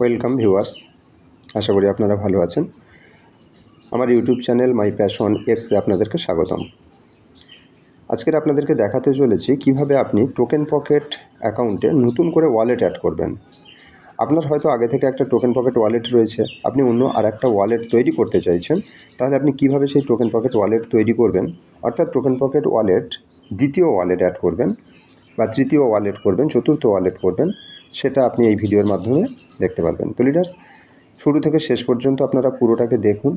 Welcome viewers, আশা করি আপনারা ভালো আছেন। আমার ইউটিউব চ্যানেল মাই প্যাশন এক্সে আপনাদেরকে স্বাগতম। আজকের আপনাদেরকে দেখাতে চলেছি কীভাবে আপনি টোকেন পকেট অ্যাকাউন্টে নতুন করে ওয়ালেট অ্যাড করবেন। আপনার হয়তো আগে থেকে একটা টোকেন পকেট ওয়ালেট রয়েছে, আপনি অন্য আর একটা ওয়ালেট তৈরি করতে চাইছেন, তাহলে আপনি কীভাবে সেই টোকেন পকেট ওয়ালেট তৈরি করবেন? অর্থাৎ টোকেন পকেট ওয়ালেট দ্বিতীয় ওয়ালেট অ্যাড করবেন বা তৃতীয় ওয়ালেট করবেন, চতুর্থ ওয়ালেট করবেন, সেটা আপনি এই ভিডিওর মাধ্যমে দেখতে পারবেন। তো লিডার্স শুরু থেকে শেষ পর্যন্ত আপনারা পুরোটাকে দেখুন।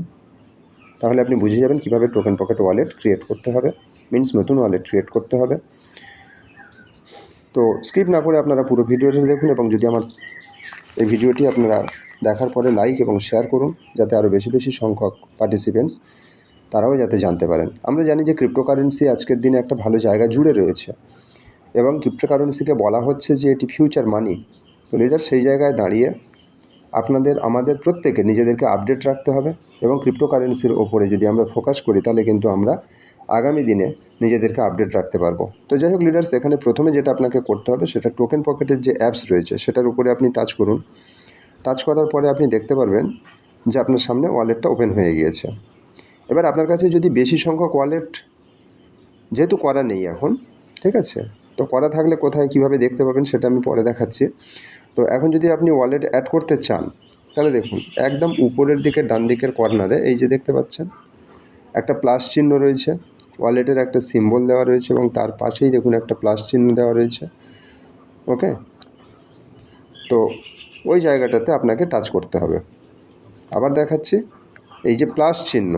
তাহলে আপনি বুঝে যাবেন কীভাবে টোকেন পকেট ওয়ালেট ক্রিয়েট করতে হবে মিন্স নতুন ওয়ালেট ক্রিয়েট করতে হবে। তো স্কিপ না করে আপনারা পুরো ভিডিওটা দেখুন এবং যদি আমার এই ভিডিওটি আপনারা দেখার পরে লাইক এবং শেয়ার করুন, যাতে আরও বেশি বেশি সংখ্যক পার্টিসিপেন্টস তারাও যাতে জানতে পারেন। আমরা জানি যে ক্রিপ্টোকারেন্সি আজকের দিনে একটা ভালো জায়গা জুড়ে রয়েছে। এবং ক্রিপ্টোকারেন্সিকে বলা হচ্ছে যে এটি ফিউচার মানি তো লিডার সেই জায়গায় দাঁড়িয়ে আপনাদের, আমাদের প্রত্যেকে নিজেদেরকে আপডেট রাখতে হবে এবং ক্রিপ্টোকারেন্সির ওপরে যদি আমরা ফোকাস করি, তাহলে কিন্তু আমরা আগামী দিনে নিজেদেরকে আপডেট রাখতে পারব। তো যাই হোক লিডার্স এখানে প্রথমে যেটা আপনাকে করতে হবে, সেটা টোকেন পকেটের যে অ্যাপস রয়েছে, সেটার উপরে আপনি টাচ করুন। টাচ করার পরে আপনি দেখতে পারবেন যে আপনার সামনে ওয়ালেটটা ওপেন হয়ে গিয়েছে। এবার আপনার কাছে যদি বেশি সংখ্যক ওয়ালেট যেহেতু করা নেই এখন, ঠিক আছে? তো করা থাকলে কোথায় কীভাবে দেখতে পাবেন সেটা আমি পরে দেখাচ্ছি। তো এখন যদি আপনি ওয়ালেট অ্যাড করতে চান, তাহলে দেখুন, একদম উপরের দিকে ডান দিকের কর্নারে এই যে দেখতে পাচ্ছেন, একটা প্লাস চিহ্ন রয়েছে। ওয়ালেটের একটা সিম্বল দেওয়া রয়েছে এবং তার পাশেই দেখুন একটা প্লাস চিহ্ন দেওয়া রয়েছে। ওকে তো ওই জায়গাটাতে আপনাকে টাচ করতে হবে। আবার দেখাচ্ছি, এই যে প্লাস চিহ্ন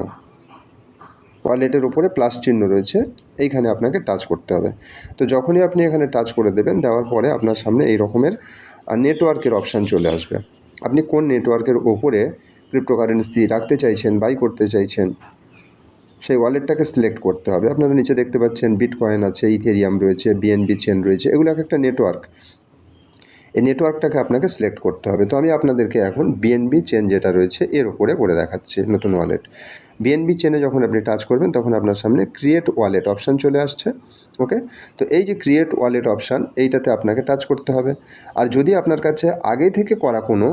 ওয়ালেটের উপরে প্লাস চিহ্ন রয়েছে, এইখানে আপনাকে টাচ করতে হবে। তো যখনই আপনি এখানে টাচ করে দেবেন, দেওয়ার পরে আপনার সামনে এই রকমের নেটওয়ার্কের অপশান চলে আসবে। আপনি কোন নেটওয়ার্কের ওপরে ক্রিপ্টোকারেন্সি রাখতে চাইছেন বাই করতে চাইছেন, সেই ওয়ালেটটাকে সিলেক্ট করতে হবে। আপনারা নিচে দেখতে পাচ্ছেন বিটকয়েন আছে ইথেরিয়াম রয়েছে বিএনবি চেন রয়েছে, এগুলো এক একটা নেটওয়ার্ক এই নেটওয়ার্কটাকে আপনাকে সিলেক্ট করতে হবে। তো আমি আপনাদেরকে এখন বিএনবি চেন যেটা রয়েছে, এর ওপরে করে দেখাচ্ছি নতুন ওয়ালেট বিএনবি চেনে যখন আপনি টাচ করবেন, তখন আপনার সামনে ক্রিয়েট ওয়ালেট অপশান চলে আসছে ওকে তো এই যে ক্রিয়েট ওয়ালেট অপশান এইটাতে আপনাকে টাচ করতে হবে। আর যদি আপনার কাছে আগে থেকে করা কোনো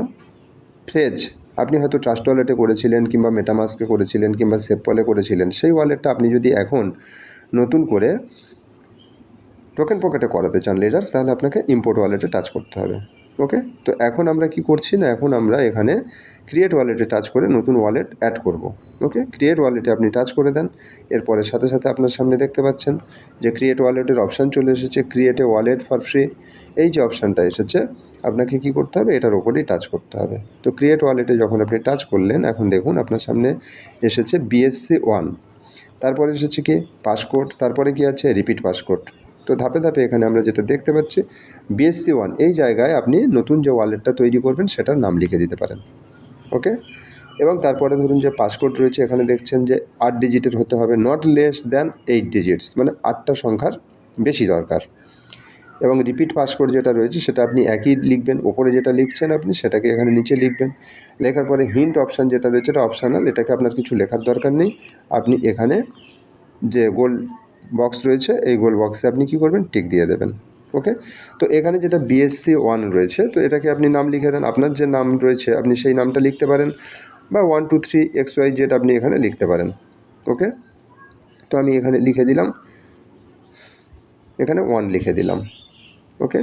ফ্রেজ আপনি হয়তো ট্রাস্ট ওয়ালেটে করেছিলেন কিংবা মেটামাস্কে করেছিলেন কিংবা সেপপলে করেছিলেন, সেই ওয়ালেটটা আপনি যদি এখন নতুন করে টোকেন পকেটে করাতে চান লিডার্স তাহলে আপনাকে ইম্পোর্ট ওয়ালেটে টাচ করতে হবে ওকে তো এখন আমরা কি করছি না, এখন আমরা এখানে ক্রিয়েট ওয়ালেটে টাচ করে নতুন ওয়ালেট অ্যাড করব ওকে ক্রিয়েট ওয়ালেটে আপনি টাচ করে দেন, এরপরে সাথে সাথে আপনার সামনে দেখতে পাচ্ছেন যে ক্রিয়েট ওয়ালেটের অপশান চলে এসেছে ক্রিয়েটে ওয়ালেট ফর ফ্রি এই যে অপশানটা এসেছে, আপনাকে কি করতে হবে, এটার ওপরেই টাচ করতে হবে, তো ক্রিয়েট ওয়ালেটে যখন আপনি টাচ করলেন, এখন দেখুন আপনার সামনে এসেছে বিএসসি ওয়ান তারপরে এসেছে কি? পাসকোড তারপরে কি আছে? রিপিট পাসকোড তো ধাপে ধাপে এখানে আমরা যেটা দেখতে পাচ্ছি বিএসসি ওয়ান এই জায়গায় আপনি নতুন যে ওয়ালেটটা তৈরি করবেন সেটার নাম লিখে দিতে পারেন ওকে এবং তারপরে ধরুন যে পাসকোড রয়েছে, এখানে দেখছেন যে আট ডিজিটের হতে হবে not less than eight digits মানে আটটা সংখ্যার বেশি দরকার। এবং রিপিট পাসকোড যেটা রয়েছে, সেটা আপনি একই লিখবেন, ওপরে যেটা লিখছেন আপনি, সেটাকে এখানে নিচে লিখবেন। লেখার পরে হিন্ট অপশান যেটা রয়েছে, এটা অপশানাল এটাকে আপনার কিছু লেখার দরকার নেই। আপনি এখানে যে গোল বক্স রয়েছে, এই গোল বক্সে আপনি কি করবেন? টিক দিয়ে দেবেন ওকে তো এখানে যেটা বিএসসি ওয়ান রয়েছে, তো এটাকে আপনি নাম লিখে দেন, আপনার যে নাম রয়েছে, আপনি সেই নামটা লিখতে পারেন বা one two three X Y Z আপনি এখানে লিখতে পারেন ওকে তো আমি এখানে লিখে দিলাম, এখানে ওয়ান লিখে দিলাম ওকে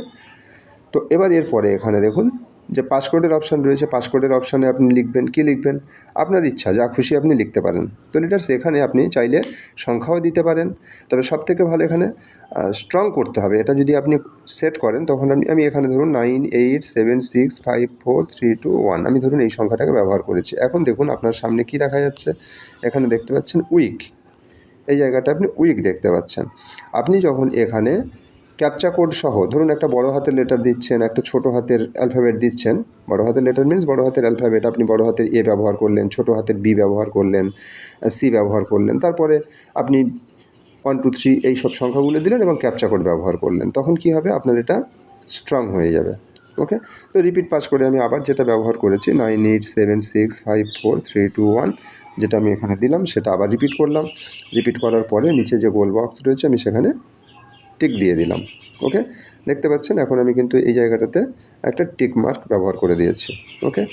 তো এবার এরপরে এখানে দেখুন যে পাসকোডের অপশান রয়েছে পাসকোডের অপশানে আপনি লিখবেন, কি লিখবেন? আপনার ইচ্ছা, যা খুশি আপনি লিখতে পারেন। তো লিটার্স এখানে আপনি চাইলে সংখ্যাও দিতে পারেন। তবে সব থেকে ভালো এখানে স্ট্রং করতে হবে। এটা যদি আপনি সেট করেন, তখন আমি আমি এখানে ধরুন nine eight seven six five four three two one আমি ধরুন এই সংখ্যাটাকে ব্যবহার করেছি। এখন দেখুন আপনার সামনে কি দেখা যাচ্ছে। এখানে দেখতে পাচ্ছেন উইক এই জায়গাটা আপনি উইক দেখতে পাচ্ছেন। আপনি যখন এখানে ক্যাপচা কোড সহ, ধরুন একটা বড় হাতের লেটার দিচ্ছেন, একটা ছোট হাতের অ্যালফাবেট দিচ্ছেন। বড় হাতের লেটার মিনস বড় হাতের অ্যালফাবেট আপনি বড় হাতের এ ব্যবহার করলেন, ছোট হাতের বি ব্যবহার করলেন সি ব্যবহার করলেন, তারপরে আপনি ওয়ান টু থ্রি এই সব সংখ্যাগুলো দিলেন এবং ক্যাপচা কোড ব্যবহার করলেন। তখন কি হবে? আপনার এটা স্ট্রং হয়ে যাবে। ওকে তো রিপিট পাস করে আমি আবার যেটা ব্যবহার করেছি nine eight seven six five four three two one যেটা আমি এখানে দিলাম, সেটা আবার রিপিট করলাম। রিপিট করার পরে নিচে যে গোল বক্স রয়েছে, আমি সেখানে টিক দিয়ে দিলাম ওকে দেখতে পাচ্ছেন, এখন আমি কিন্তু এই জায়গাটাতে একটা টিক মার্ক ব্যবহার করে দিয়েছি ওকে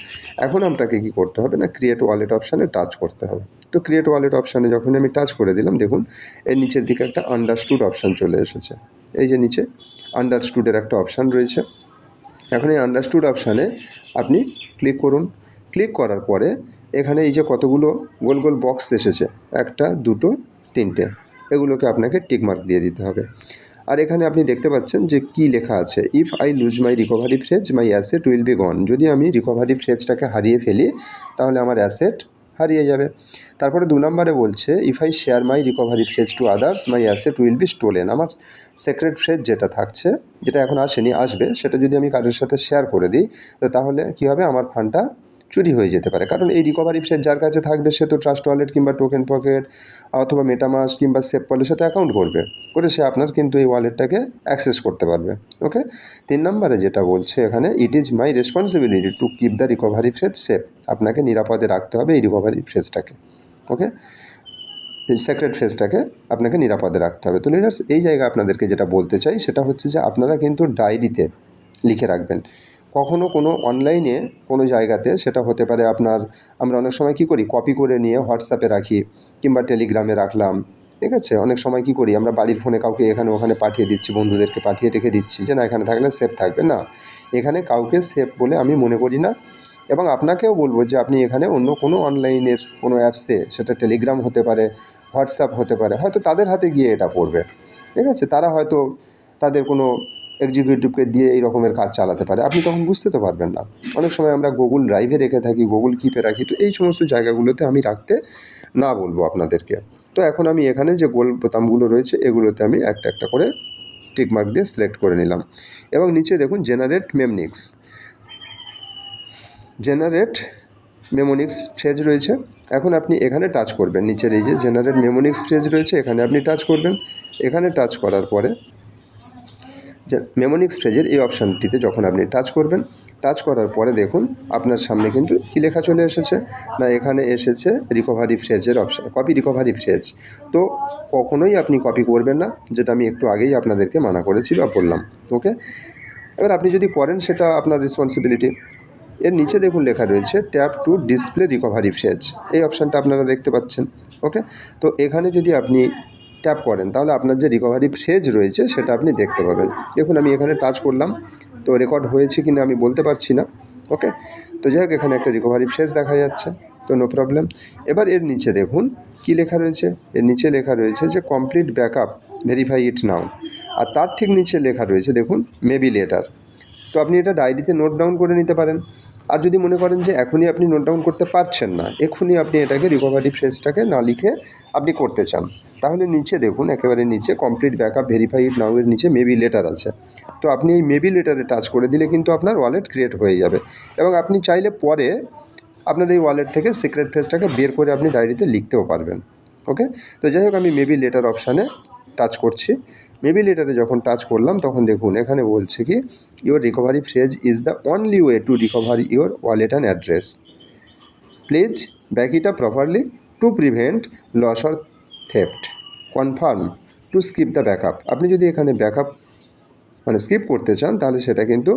এখন আপনাকে কি করতে হবে না ক্রিয়েট ওয়ালেট অপশানে টাচ করতে হবে। তো ক্রিয়েট ওয়ালেট অপশানে যখন আমি টাচ করে দিলাম, দেখুন, এর নিচের দিকে একটা আন্ডারস্টুড অপশান চলে এসেছে। এই যে নিচে আন্ডারস্টুডের একটা অপশান রয়েছে। এখন এই আন্ডারস্টুড অপশানে আপনি ক্লিক করুন। ক্লিক করার পরে এখানে এই যে কতগুলো গোল গোল বক্স এসেছে, একটা, দুটো, তিনটে, এগুলোকে আপনাকে টিকমার্ক দিয়ে দিতে হবে। আর এখানে আপনি দেখতে পাচ্ছেন যে কি লেখা আছে if I lose my recovery phrase my asset will be gone যদি আমি রিকভারি ফ্রেজটাকে হারিয়ে ফেলি, তাহলে আমার অ্যাসেট হারিয়ে যাবে। তারপরে দু নম্বরে বলছে if I share my recovery phrase to others my asset will be stolen আমার সেক্রেট ফ্রেজ যেটা থাকছে, যেটা এখন আসেনি, আসবে, সেটা যদি আমি কারোর সাথে শেয়ার করে দিই, তো তাহলে কী হবে? আমার ফান্ডটা চুরি হয়ে যেতে পারে। কারণ এই রিকভারি ফ্রেজ যার কাছে থাকবে সে তো ট্রাস্ট ওয়ালেট কিংবা টোকেন পকেট অথবা মেটামাস কিংবা সেভ পলের সাথে অ্যাকাউন্ট করবে। করে সে আপনার কিন্তু এই ওয়ালেটটাকে অ্যাক্সেস করতে পারবে। ওকে তিন নম্বরে যেটা বলছে এখানে it is my responsibility to keep the recovery phrase safe আপনাকে নিরাপদে রাখতে হবে এই রিকভারি ফ্রেজটাকে ওকে সেক্রেট ফেসটাকে আপনাকে নিরাপদে রাখতে হবে। তো লিডার্স এই জায়গায় আপনাদেরকে যেটা বলতে চাই সেটা হচ্ছে যে আপনারা কিন্তু ডায়েরিতে লিখে রাখবেন। কখনো কোনো অনলাইনে কোনো জায়গাতে সেটা হতে পারে আপনার, আমরা অনেক সময় কী করি? কপি করে নিয়ে হোয়াটসঅ্যাপে রাখি কিংবা টেলিগ্রামে রাখলাম। ঠিক আছে? অনেক সময় কী করি? আমরা বাড়ির ফোনে কাউকে এখানে ওখানে পাঠিয়ে দিচ্ছি, বন্ধুদেরকে পাঠিয়ে রেখে দিচ্ছি যে, না, এখানে থাকলে সেফ থাকবে। না, এখানে কাউকে সেফ বলে আমি মনে করি না এবং আপনাকেও বলব যে, আপনি এখানে অন্য কোনো অনলাইনের কোনো অ্যাপসে সেটা টেলিগ্রাম হতে পারে হোয়াটসঅ্যাপ হতে পারে। হয়তো তাদের হাতে গিয়ে এটা পড়বে। ঠিক আছে? তারা হয়তো তাদের কোনো এক্সিকিউটিভকে দিয়ে এই রকমের কাজ চালাতে পারে। আপনি তখন বুঝতে তো পারবেন না। অনেক সময় আমরা গুগল ড্রাইভে রেখে থাকি গুগল কিপে রাখি, তো এই সমস্ত জায়গাগুলোতে আমি রাখতে না বলব আপনাদেরকে। তো এখন আমি এখানে যে গোল বোতামগুলো রয়েছে, এগুলোতে আমি একটা একটা করে টিকমার্ক দিয়ে সিলেক্ট করে নিলাম। এবং নিচে দেখুন generate mnemonics generate mnemonics phrase রয়েছে। এখন আপনি এখানে টাচ করবেন। নিচের এই যে জেনারেট মেমোনিক্স ফ্রেজ রয়েছে, এখানে আপনি টাচ করবেন। এখানে টাচ করার পরে মেমোনিক্স ফ্রেজের এই অপশানটিতে যখন আপনি টাচ করবেন টাচ করার পরে দেখুন, আপনার সামনে কিন্তু কী লেখা চলে এসেছে? না, এখানে এসেছে রিকভারি ফ্রেজের অপশান কপি রিকভারি ফ্রেজ তো কখনোই আপনি কপি করবেন না, যেটা আমি একটু আগেই আপনাদেরকে মানা করেছি বা বললাম ওকে এবার আপনি যদি করেন, সেটা আপনার রেসপন্সিবিলিটি এর নিচে দেখুন লেখা রয়েছে tap to display recovery phrase এই অপশানটা আপনারা দেখতে পাচ্ছেন ওকে তো এখানে যদি আপনি ট্যাপ করেন, তাহলে আপনার যে রিকভারি ফেজ রয়েছে সেটা আপনি দেখতে পাবেন। দেখুন, আমি এখানে টাচ করলাম, তো রেকর্ড হয়েছে কি না আমি বলতে পারছি না ওকে তো যাই হোক, এখানে একটা রিকভারি ফেজ দেখা যাচ্ছে, তো নো প্রবলেম এবার এর নিচে দেখুন, কি লেখা রয়েছে? এর নিচে লেখা রয়েছে যে complete backup verify it now আর তার ঠিক নিচে লেখা রয়েছে, দেখুন মেবি লেটার তো আপনি এটা ডায়েরিতে নোট ডাউন করে নিতে পারেন। আর যদি মনে করেন যে এখনই আপনি নোট ডাউন করতে পারছেন না, এখনই আপনি এটাকে রিকভারি ফ্রেজটাকে না লিখে আপনি করতে চান, তাহলে নিচে দেখুন, একেবারে নিচে কমপ্লিট ব্যাকআপ ভেরিফাইড নাউয়ের নিচে মেবি লেটার আছে। তো আপনি এই মেবি লেটারে টাচ করে দিলে কিন্তু আপনার ওয়ালেট ক্রিয়েট হয়ে যাবে এবং আপনি চাইলে পরে আপনার এই ওয়ালেট থেকে সিক্রেট ফ্রেজটাকে বের করে আপনি ডায়েরিতে লিখতেও পারবেন ওকে তো যাই হোক, আমি মেবি লেটার অপশানে টাচ করছি। মেবি লেটারে যখন টাচ করলাম, তখন দেখুন এখানে বলছে কি your recovery phrase is the only way to recover your wallet and address please back it up properly to prevent loss or theft confirm to skip the backup আপনি যদি এখানে ব্যাকআপ মানে স্কিপ করতে চান, তাহলে সেটা কিন্তু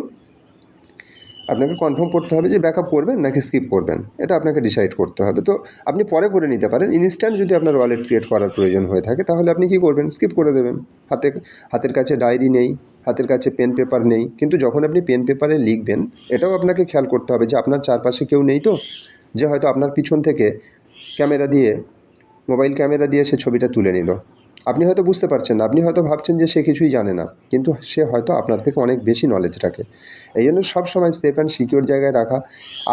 আপনাকে কনফার্ম করতে হবে যে ব্যাকআপ করবেন নাকি স্কিপ করবেন। এটা আপনাকে ডিসাইড করতে হবে। তো আপনি পরে করে নিতে পারেন। ইনস্ট্যান্ট যদি আপনার ওয়ালেট ক্রিয়েট করার প্রয়োজন হয়ে থাকে, তাহলে আপনি কী করবেন? স্কিপ করে দেবেন। হাতে, হাতের কাছে ডায়েরি নেই, হাতের কাছে পেন পেপার নেই। কিন্তু যখন আপনি পেন পেপারে লিখবেন, এটাও আপনাকে খেয়াল করতে হবে যে আপনার চারপাশে কেউ নেই তো? যে হয়তো আপনার পিছন থেকে ক্যামেরা দিয়ে মোবাইল ক্যামেরা দিয়ে সে ছবিটা তুলে নিল। আপনি হয়তো বুঝতে পারছেন না, আপনি হয়তো ভাবছেন যে সে কিছুই জানে না, কিন্তু সে হয়তো আপনার থেকে অনেক বেশি নলেজ রাখে। এই জন্য সবসময় সেফ অ্যান্ড সিকিওর জায়গায় রাখা,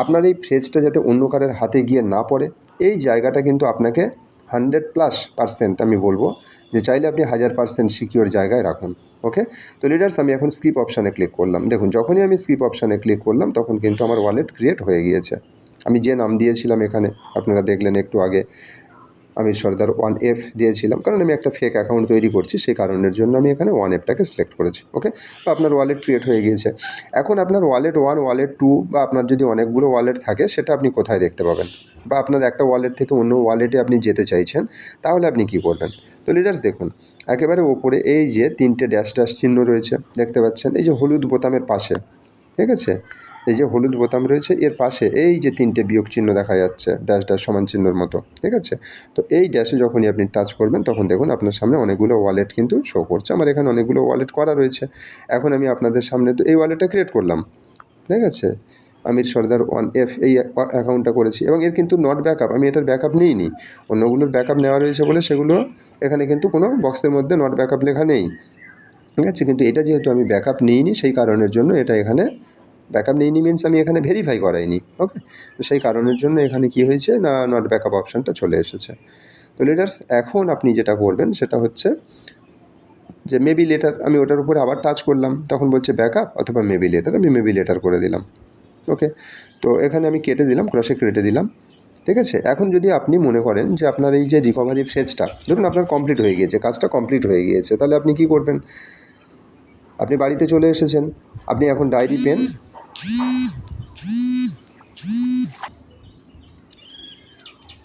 আপনার এই ফ্রেজটা যাতে অন্য কারের হাতে গিয়ে না পড়ে, এই জায়গাটা কিন্তু আপনাকে হান্ড্রেড প্লাস পার্সেন্ট আমি বলব যে চাইলে আপনি হাজার পার্সেন্ট সিকিওর জায়গায় রাখুন ওকে তো লিডার্স আমি এখন স্কিপ অপশানে ক্লিক করলাম। দেখুন, যখনই আমি স্কিপ অপশানে ক্লিক করলাম, তখন কিন্তু আমার ওয়ালেট ক্রিয়েট হয়ে গিয়েছে। আমি যে নাম দিয়েছিলাম এখানে, আপনারা দেখলেন একটু আগে আমি সর্দার ওয়ান এফ দিয়েছিলাম, কারণ আমি একটা ফেক অ্যাকাউন্ট তৈরি করছি, সেই কারণের জন্য আমি এখানে ওয়ান এফটাকে সিলেক্ট করেছি ওকে তো আপনার ওয়ালেট ক্রিয়েট হয়ে গিয়েছে। এখন আপনার ওয়ালেট ওয়ান ওয়ালেট টু বা আপনার যদি অনেকগুলো ওয়ালেট থাকে, সেটা আপনি কোথায় দেখতে পাবেন? বা আপনার একটা ওয়ালেট থেকে অন্য ওয়ালেটে আপনি যেতে চাইছেন, তাহলে আপনি কী করবেন? তো লিডার্স দেখুন, একেবারে ওপরে এই যে তিনটে ড্যাশ ড্যাশ চিহ্ন রয়েছে, দেখতে পাচ্ছেন? এই যে হলুদ বোতামের পাশে, ঠিক আছে? এই যে হলুদ বোতাম রয়েছে, এর পাশে এই যে তিনটে বিয়োগ চিহ্ন দেখা যাচ্ছে ড্যাশ ড্যাশ সমান চিহ্নর মতো, ঠিক আছে? তো এই ড্যাশে যখনই আপনি টাচ করবেন, তখন দেখুন আপনার সামনে অনেকগুলো ওয়ালেট কিন্তু শো করছে। আমার এখানে অনেকগুলো ওয়ালেট করা রয়েছে। এখন আমি আপনাদের সামনে তো এই ওয়ালেটটা ক্রিয়েট করলাম, ঠিক আছে? আমির সর্দার ওয়ান এফ এই অ্যাকাউন্টটা করেছি এবং এর কিন্তু নট ব্যাকআপ আমি এটার ব্যাকআপ নিইনি। অন্যগুলোর ব্যাকআপ নেওয়া রয়েছে বলে সেগুলো এখানে কিন্তু কোনো বক্সের মধ্যে নট ব্যাকআপ লেখা নেই, ঠিক আছে? কিন্তু এটা যেহেতু আমি ব্যাকআপ নিইনি, সেই কারণের জন্য এটা এখানে ব্যাকআপ নিইনি মিনস আমি এখানে ভেরিফাই করাইনি ওকে তো সেই কারণের জন্য এখানে কি হয়েছে? না নট ব্যাকআপ অপশানটা চলে এসেছে। তো লিডার্স এখন আপনি যেটা করবেন সেটা হচ্ছে যে মেবি লেটার আমি ওটার উপরে আবার টাচ করলাম, তখন বলছে ব্যাকআপ অথবা মেবি লেটার আমি মেবি লেটার করে দিলাম ওকে তো এখানে আমি কেটে দিলাম ক্রসে কেটে দিলাম, ঠিক আছে? এখন যদি আপনি মনে করেন যে আপনার এই যে রিকভারি ফেজটা ধরুন আপনার কমপ্লিট হয়ে গিয়েছে, কাজটা কমপ্লিট হয়ে গিয়েছে, তাহলে আপনি কি করবেন? আপনি বাড়িতে চলে এসেছেন, আপনি এখন ডায়েরি পেন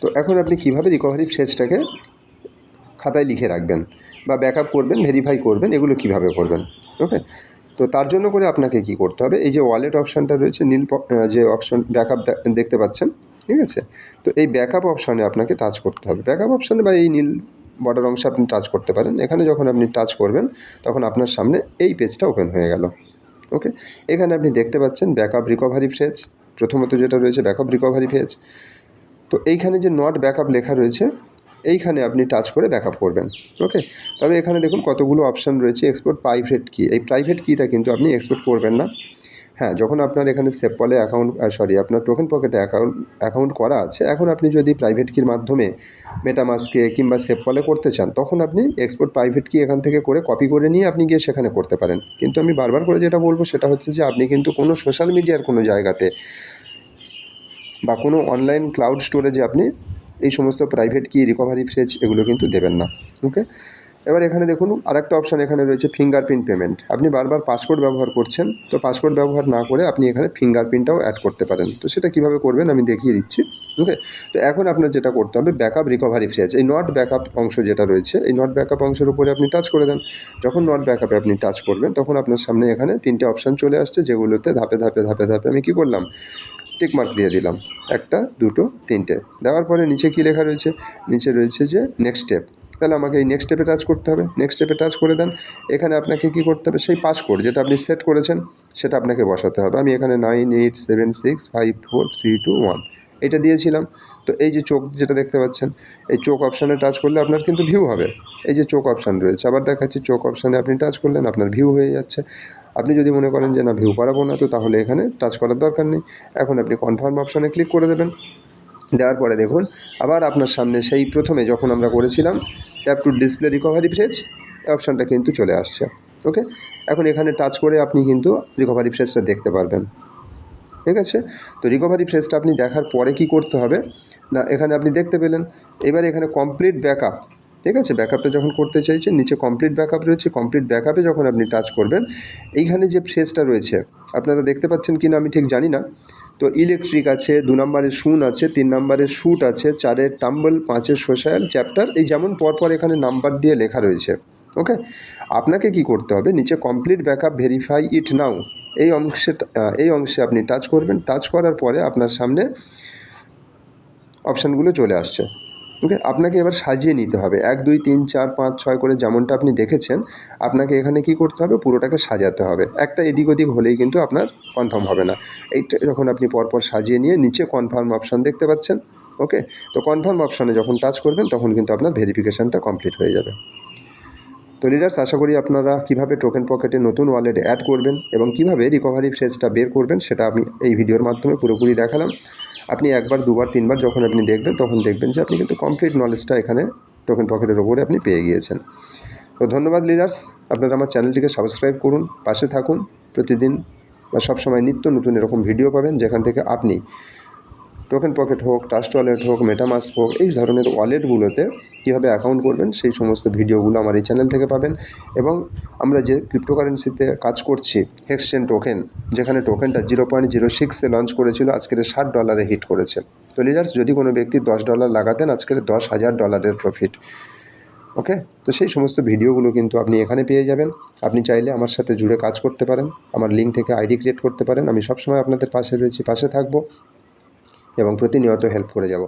তো এখন আপনি কীভাবে রিকভারি ফেজটাকে খাতায় লিখে রাখবেন বা ব্যাকআপ করবেন ভেরিফাই করবেন, এগুলো কীভাবে করবেন? ওকে তো তার জন্য করে আপনাকে কি করতে হবে? এই যে ওয়ালেট অপশানটা রয়েছে, নীল যে অপশন ব্যাকআপ দেখতে পাচ্ছেন, ঠিক আছে? তো এই ব্যাকআপ অপশানে আপনাকে টাচ করতে হবে। ব্যাকআপ অপশানে বা এই নীল বর্ডার অংশে আপনি টাচ করতে পারেন। এখানে যখন আপনি টাচ করবেন, তখন আপনার সামনে এই পেজটা ওপেন হয়ে গেল। ওকে এখানে আপনি দেখতে পাচ্ছেন ব্যাকআপ রিকভারি ফেজ প্রথমত যেটা রয়েছে ব্যাকআপ রিকভারি ফেজ তো এইখানে যে নট ব্যাকআপ লেখা রয়েছে, এইখানে আপনি টাচ করে ব্যাকআপ করবেন। ওকে তবে এখানে দেখুন কতগুলো অপশান রয়েছে। এক্সপোর্ট প্রাইভেট কি এই প্রাইভেট কিটা কিন্তু আপনি এক্সপোর্ট করবেন না। হ্যাঁ যখন আপনার এখানে সেপলে অ্যাকাউন্ট সরি আপনার টোকেন পকেটে অ্যাকাউন্ট অ্যাকাউন্ট করা আছে, এখন আপনি যদি প্রাইভেট কির মাধ্যমে মেটামাস্কে কিংবা সেপলে করতে চান, তখন আপনি এক্সপোর্ট প্রাইভেট কি এখান থেকে করে কপি করে নিয়ে আপনি গিয়ে সেখানে করতে পারেন। কিন্তু আমি বারবার করে যেটা বলব, সেটা হচ্ছে যে আপনি কিন্তু কোনো সোশ্যাল মিডিয়ার কোনো জায়গাতে বা কোনো অনলাইন ক্লাউড স্টোরেজে আপনি এই সমস্ত প্রাইভেট কি রিকভারি ফ্রেজ এগুলো কিন্তু দেবেন না ওকে এবার এখানে দেখুন, আরেকটা অপশান এখানে রয়েছে ফিঙ্গারপ্রিন্ট পেমেন্ট আপনি বারবার পাসকোড ব্যবহার করছেন, তো পাসকোড ব্যবহার না করে আপনি এখানে ফিঙ্গারপ্রিন্টটাও অ্যাড করতে পারেন। তো সেটা কীভাবে করবেন আমি দেখিয়ে দিচ্ছি ওকে তো এখন আপনার যেটা করতে হবে ব্যাকআপ রিকভারি ফ্রেজ এই নট ব্যাকআপ অংশ যেটা রয়েছে, এই নট ব্যাকআপ অংশের উপরে আপনি টাচ করে দেন। যখন নট ব্যাকআপে আপনি টাচ করবেন, তখন আপনার সামনে এখানে তিনটে অপশান চলে আসছে, যেগুলোতে ধাপে ধাপে ধাপে ধাপে আমি কী করলাম? টিক মার্ক দিয়ে দিলাম। একটা, দুটো, তিনটে। দেওয়ার পরে নিচে কী লেখা রয়েছে? নিচে রয়েছে যে নেক্সট স্টেপ তাহলে আমাকে এই নেক্সট স্টেপে টাচ করতে হবে। নেক্সট স্টেপে টাচ করে দেন। এখানে আপনাকে কী করতে হবে? সেই পাসকোড যেটা আপনি সেট করেছেন, সেটা আপনাকে বসাতে হবে। আমি এখানে nine eight seven six five four three two one এটা দিয়েছিলাম। তো এই যে চোখ যেটা দেখতে পাচ্ছেন, এই চোখ অপশানে টাচ করলে আপনার কিন্তু ভিউ হবে। এই যে চোখ অপশান রয়েছে, আবার দেখাচ্ছি চোখ অপশানে আপনি টাচ করলেন, আপনার ভিউ হয়ে যাচ্ছে। আপনি যদি মনে করেন যে না ভিউ করাবো না, তো তাহলে এখানে টাচ করার দরকার নেই। এখন আপনি কনফার্ম অপশানে ক্লিক করে দেবেন। দেওয়ার পরে দেখুন, আবার আপনার সামনে সেই প্রথমে যখন আমরা করেছিলাম tap to display recovery phrase অপশানটা কিন্তু চলে আসছে ওকে এখন এখানে টাচ করে আপনি কিন্তু রিকভারি ফ্রেজটা দেখতে পারবেন, ঠিক আছে? তো রিকভারি ফ্রেজটা আপনি দেখার পরে কি করতে হবে? না, এখানে আপনি দেখতে পেলেন, এবার এখানে কমপ্লিট ব্যাকআপ ঠিক আছে? ব্যাকআপটা যখন করতে চাইছেন, নিচে কমপ্লিট ব্যাকআপ রয়েছে কমপ্লিট ব্যাকআপে যখন আপনি টাচ করবেন, এইখানে যে ফ্রেজটা রয়েছে, আপনারা দেখতে পাচ্ছেন কি না আমি ঠিক জানি না তো ইলেকট্রিক আছে, দু নম্বরে শুন আছে, তিন নম্বরে শ্যুট আছে চারের টাম্বল পাঁচের সোশ্যাল চ্যাপ্টার এই যেমন পরপর এখানে নাম্বার দিয়ে লেখা রয়েছে ওকে আপনাকে কি করতে হবে? নিচে complete backup verify it now এই অংশে এই অংশে আপনি টাচ করবেন টাচ করার পরে আপনার সামনে অপশানগুলো চলে আসছে। ওকে আপনাকে এবার সাজিয়ে নিতে হবে। এক, দুই, তিন, চার, পাঁচ, ছয় করে যেমনটা আপনি দেখেছেন, আপনাকে এখানে কি করতে হবে? পুরোটাকে সাজাতে হবে। একটা এদিক ওদিক হলেই কিন্তু আপনার কনফার্ম হবে না। এইটা যখন আপনি পরপর সাজিয়ে নিয়ে নিচে কনফার্ম অপশান দেখতে পাচ্ছেন ওকে তো কনফার্ম অপশানে যখন টাচ করবেন, তখন কিন্তু আপনার ভেরিফিকেশানটা কমপ্লিট হয়ে যাবে। তো লিডার্স আশা করি আপনারা কীভাবে টোকেন পকেটে নতুন ওয়ালেট অ্যাড করবেন এবং কীভাবে রিকভারি ফ্রেজটা বের করবেন, সেটা আমি এই ভিডিওর মাধ্যমে পুরোপুরি দেখালাম। আপনি একবার, দুবার, তিনবার যখন আপনি দেখবেন, তখন দেখবেন যে আপনি কিন্তু কমপ্লিট নলেজটা এখানে টোকেন পকেটের ওপরে আপনি পেয়ে গিয়েছেন। তো ধন্যবাদ লিডার্স আপনারা আমার চ্যানেলটিকে সাবস্ক্রাইব করুন, পাশে থাকুন। প্রতিদিন বা সবসময় নিত্য নতুন এরকম ভিডিও পাবেন, যেখান থেকে আপনি টোকেন পকেট হোক ট্রাস্ট ওয়ালেট হোক মেটামাস্ক হোক, এই ধরনের ওয়ালেটগুলোতে কীভাবে অ্যাকাউন্ট করবেন, সেই সমস্ত ভিডিওগুলো আমার এই চ্যানেল থেকে পাবেন। এবং আমরা যে ক্রিপ্টোকারেন্সিতে কাজ করছি এক্সচেঞ্জ টোকেন যেখানে টোকেনটা জিরো পয়েন্ট জিরো সিক্সে লঞ্চ করেছিল, আজকের ষাট ডলারে হিট করেছে। তো লিডার্স যদি কোনো ব্যক্তি দশ ডলার লাগাতেন, আজকের দশ হাজার ডলারের প্রফিট ওকে তো সেই সমস্ত ভিডিওগুলো কিন্তু আপনি এখানে পেয়ে যাবেন। আপনি চাইলে আমার সাথে জুড়ে কাজ করতে পারেন। আমার লিঙ্ক থেকে আইডি ক্রিয়েট করতে পারেন। আমি সবসময় আপনাদের পাশে রয়েছি, পাশে থাকব। এবং প্রতিনিয়ত হেল্প করে যাব।